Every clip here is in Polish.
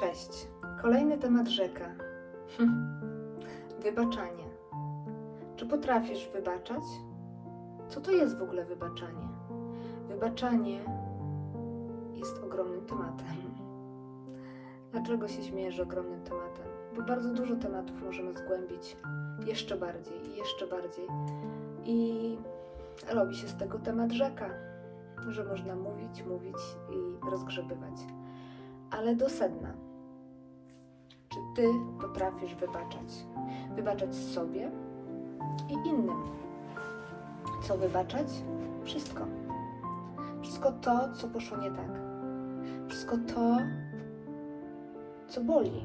Cześć. Kolejny temat rzeka. Hm. Wybaczanie. Czy potrafisz wybaczać? Co to jest w ogóle wybaczanie? Wybaczanie jest ogromnym tematem. Dlaczego się śmiejesz ogromnym tematem? Bo bardzo dużo tematów możemy zgłębić jeszcze bardziej i jeszcze bardziej. I robi się z tego temat rzeka, że można mówić, mówić i rozgrzebywać. Ale do sedna. Czy ty potrafisz wybaczać? Wybaczać sobie i innym. Co wybaczać? Wszystko. Wszystko to, co poszło nie tak. Wszystko to, co boli.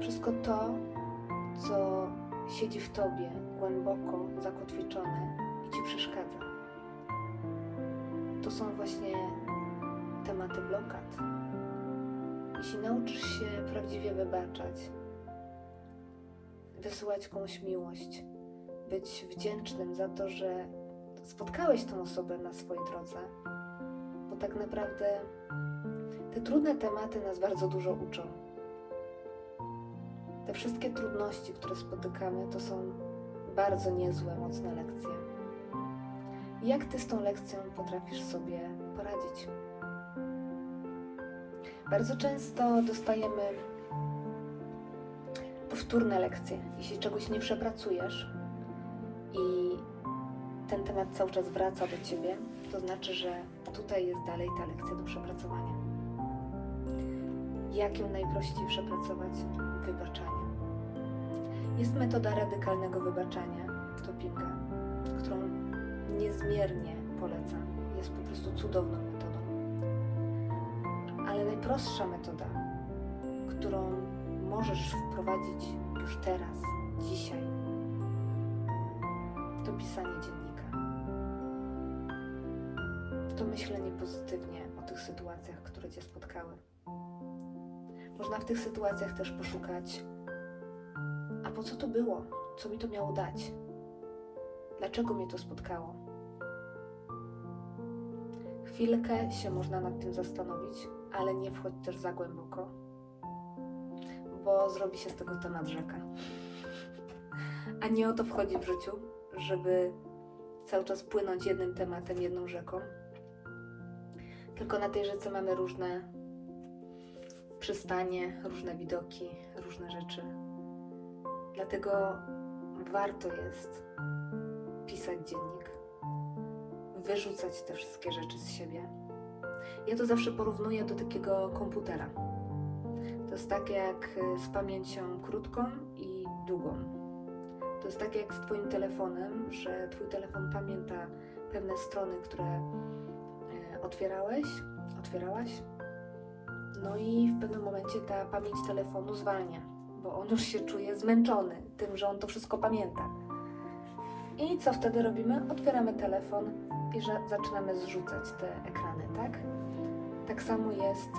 Wszystko to, co siedzi w tobie głęboko zakotwiczone i ci przeszkadza. To są właśnie tematy blokad. Jeśli nauczysz się prawdziwie wybaczać, wysyłać komuś miłość, być wdzięcznym za to, że spotkałeś tą osobę na swojej drodze, bo tak naprawdę te trudne tematy nas bardzo dużo uczą. Te wszystkie trudności, które spotykamy, to są bardzo niezłe, mocne lekcje. Jak ty z tą lekcją potrafisz sobie poradzić? Bardzo często dostajemy powtórne lekcje. Jeśli czegoś nie przepracujesz i ten temat cały czas wraca do ciebie, to znaczy, że tutaj jest dalej ta lekcja do przepracowania. Jak ją najprościej przepracować? Wybaczanie. Jest metoda radykalnego wybaczania, topinga, którą niezmiernie polecam. Jest po prostu cudowną metodą. Najprostsza metoda, którą możesz wprowadzić już teraz, dzisiaj, to pisanie dziennika. To myślenie pozytywnie o tych sytuacjach, które Cię spotkały. Można w tych sytuacjach też poszukać, a po co to było? Co mi to miało dać? Dlaczego mnie to spotkało? Chwilkę się można nad tym zastanowić, ale nie wchodź też za głęboko, bo zrobi się z tego temat rzeka. A nie o to wchodzi w życiu, żeby cały czas płynąć jednym tematem, jedną rzeką. Tylko na tej rzece mamy różne przystanie, różne widoki, różne rzeczy. Dlatego warto jest pisać dziennik, wyrzucać te wszystkie rzeczy z siebie. Ja to zawsze porównuję do takiego komputera. To jest tak jak z pamięcią krótką i długą. To jest tak jak z Twoim telefonem, że Twój telefon pamięta pewne strony, które e, otwierałeś, otwierałaś. No i w pewnym momencie ta pamięć telefonu zwalnia, bo on już się czuje zmęczony tym, że on to wszystko pamięta. I co wtedy robimy? Otwieramy telefon i zaczynamy zrzucać te ekrany, tak? Tak samo jest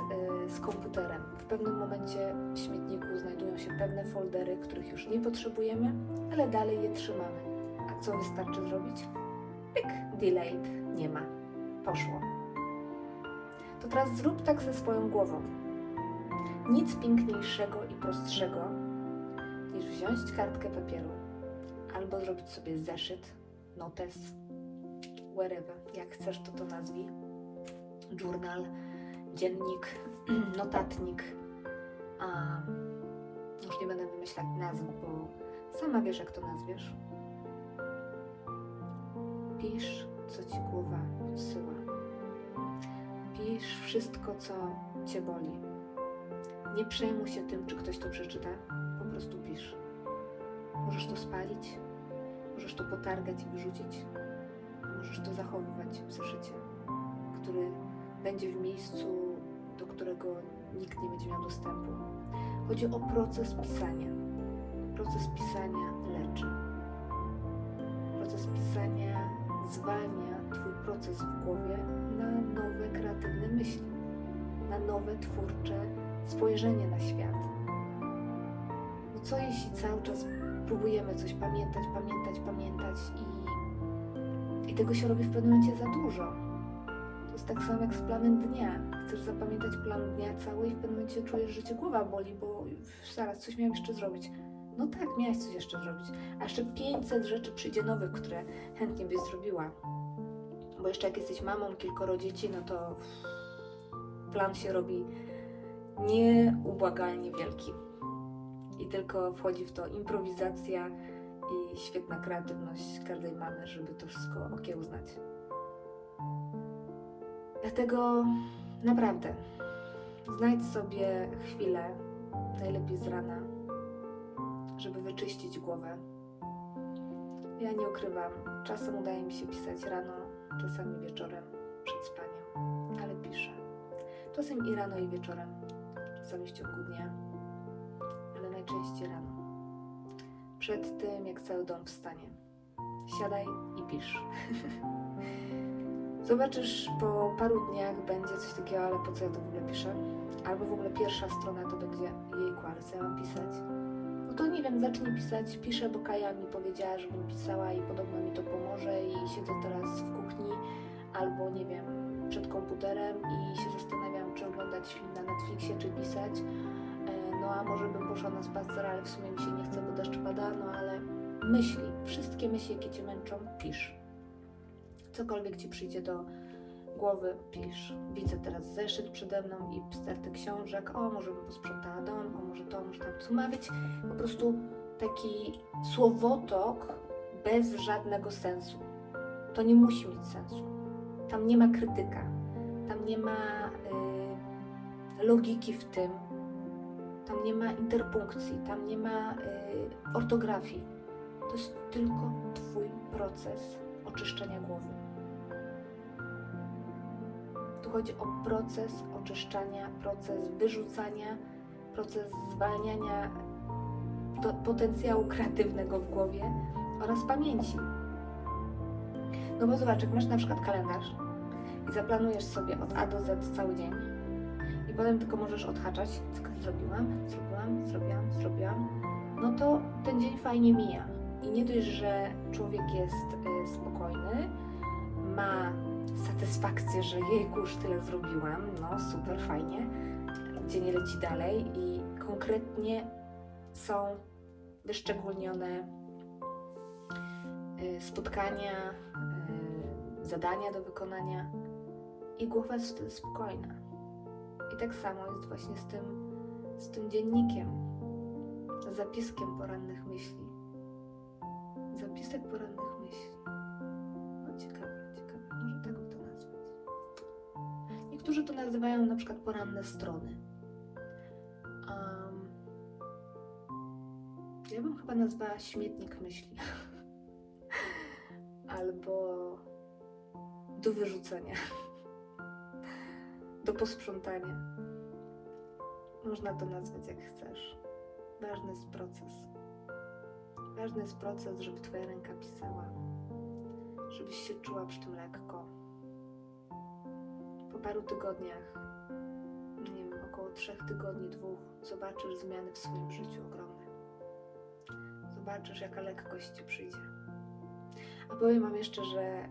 y, z komputerem. W pewnym momencie w śmietniku znajdują się pewne foldery, których już nie potrzebujemy, ale dalej je trzymamy. A co wystarczy zrobić? Pyk, delayed, nie ma. Poszło. To teraz zrób tak ze swoją głową. Nic piękniejszego i prostszego niż wziąć kartkę papieru albo zrobić sobie zeszyt, notes, wherever, jak chcesz to to nazwij, journal, dziennik, notatnik. A już nie będę wymyślać nazw, bo sama wiesz, jak to nazwiesz. Pisz, co ci głowa podsyła. Pisz wszystko, co cię boli. Nie przejmuj się tym, czy ktoś to przeczyta, po prostu pisz. Możesz to spalić, możesz to potargać i wyrzucić, możesz to zachowywać w zeszycie, który będzie w miejscu, do którego nikt nie będzie miał dostępu. Chodzi o proces pisania. Proces pisania leczy. Proces pisania zwalnia Twój proces w głowie na nowe kreatywne myśli, na nowe twórcze spojrzenie na świat. Bo co jeśli cały czas próbujemy coś pamiętać, pamiętać, pamiętać i, i tego się robi w pewnym momencie za dużo? Jest tak samo jak z planem dnia. Chcesz zapamiętać plan dnia cały i w pewnym momencie czujesz, że cię głowa boli, bo zaraz coś miałem jeszcze zrobić. No tak, miałaś coś jeszcze zrobić. A jeszcze 500 rzeczy przyjdzie nowych, które chętnie byś zrobiła. Bo jeszcze jak jesteś mamą kilkoro dzieci, no to plan się robi nieubłagalnie wielki. I tylko wchodzi w to improwizacja i świetna kreatywność każdej mamy, żeby to wszystko okiełznać. Dlatego naprawdę znajdź sobie chwilę, najlepiej z rana, żeby wyczyścić głowę. Ja nie ukrywam, czasem udaje mi się pisać rano, czasami wieczorem przed spaniem, ale piszę. Czasem i rano, i wieczorem, czasami w ciągu dnia, ale najczęściej rano. Przed tym, jak cały dom wstanie. Siadaj i pisz. Zobaczysz, po paru dniach będzie coś takiego, ale po co ja to w ogóle piszę? Albo w ogóle pierwsza strona to będzie jejku, ale co ja mam pisać? No to nie wiem, zacznij pisać. Piszę, bo Kaja mi powiedziała, żebym pisała i podobno mi to pomoże i siedzę teraz w kuchni albo nie wiem, przed komputerem i się zastanawiam, czy oglądać film na Netflixie, czy pisać. E, No a może bym poszła na spacer, ale w sumie mi się nie chce, bo deszcz pada, no ale myśli, wszystkie myśli, jakie Cię męczą, pisz. Cokolwiek Ci przyjdzie do głowy, pisz. Widzę teraz zeszyt przede mną i stertę książek. O, może bym posprzątała dom, o, może to, może tam. To ma być po prostu taki słowotok bez żadnego sensu. To nie musi mieć sensu. Tam nie ma krytyka, tam nie ma y, logiki w tym, tam nie ma interpunkcji, tam nie ma y, ortografii. To jest tylko Twój proces oczyszczenia głowy. Tu chodzi o proces oczyszczania, proces wyrzucania, proces zwalniania potencjału kreatywnego w głowie oraz pamięci. No bo zobacz, jak masz na przykład kalendarz i zaplanujesz sobie od A do Z cały dzień i potem tylko możesz odhaczać, tylko zrobiłam, zrobiłam, zrobiłam, zrobiłam, no to ten dzień fajnie mija. I nie dość, że człowiek jest y, spokojny, ma satysfakcję, że jejku, już tyle zrobiłam, no super, fajnie, dzień leci dalej i konkretnie są wyszczególnione y, spotkania, y, zadania do wykonania i głowa jest wtedy spokojna. I tak samo jest właśnie z tym, z tym dziennikiem, zapiskiem porannych myśli. Zapisek porannych myśli. Niektórzy to nazywają na przykład poranne strony. Um, ja bym chyba nazwała śmietnik myśli. Albo do wyrzucenia. do posprzątania. Można to nazwać jak chcesz. Ważny jest proces. Ważny jest proces, żeby Twoja ręka pisała, żebyś się czuła przy tym lekko. Paru tygodniach, nie wiem, około trzech tygodni, dwóch, zobaczysz zmiany w swoim życiu ogromne. Zobaczysz, jaka lekkość Ci przyjdzie. A powiem Wam jeszcze, że e,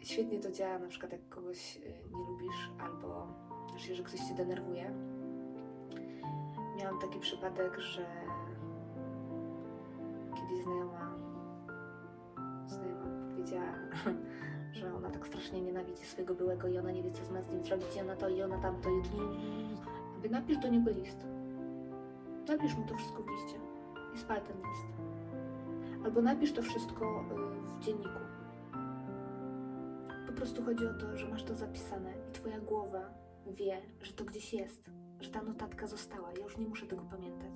świetnie to działa, na przykład jak kogoś e, nie lubisz, albo znaczy, że ktoś Cię denerwuje. Miałam taki przypadek, że kiedyś znajoma, znajoma powiedziała, że ona tak strasznie nienawidzi swojego byłego i ona nie wie, co ma z nim zrobić, i ona to, i ona tamto, i Mówię, napisz do niego list. Napisz mu to wszystko w liście i spal ten list. Albo napisz to wszystko y, w dzienniku. Po prostu chodzi o to, że masz to zapisane i twoja głowa wie, że to gdzieś jest, że ta notatka została. Ja już nie muszę tego pamiętać.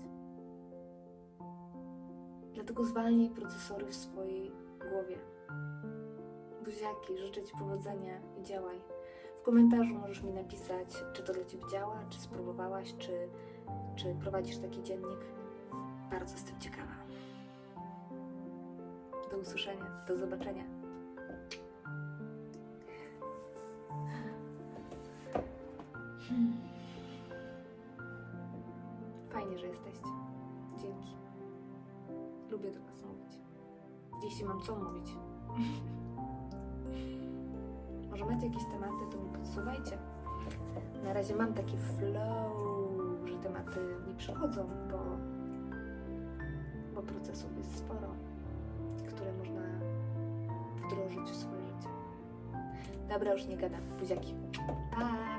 Dlatego zwalnij procesory w swojej głowie. Buziaki, życzę Ci powodzenia i działaj. W komentarzu możesz mi napisać, czy to dla Ciebie działa, czy spróbowałaś, czy, czy prowadzisz taki dziennik. Bardzo jestem ciekawa. Do usłyszenia, do zobaczenia. Fajnie, że jesteście. Dzięki. Lubię do Was mówić. Jeśli mam co mówić. Macie jakieś tematy, to mi podsuwajcie. Na razie mam taki flow, że tematy mi przychodzą, bo, bo procesów jest sporo, które można wdrożyć w swoje życie. Dobra, już nie gadam. Buziaki. Pa!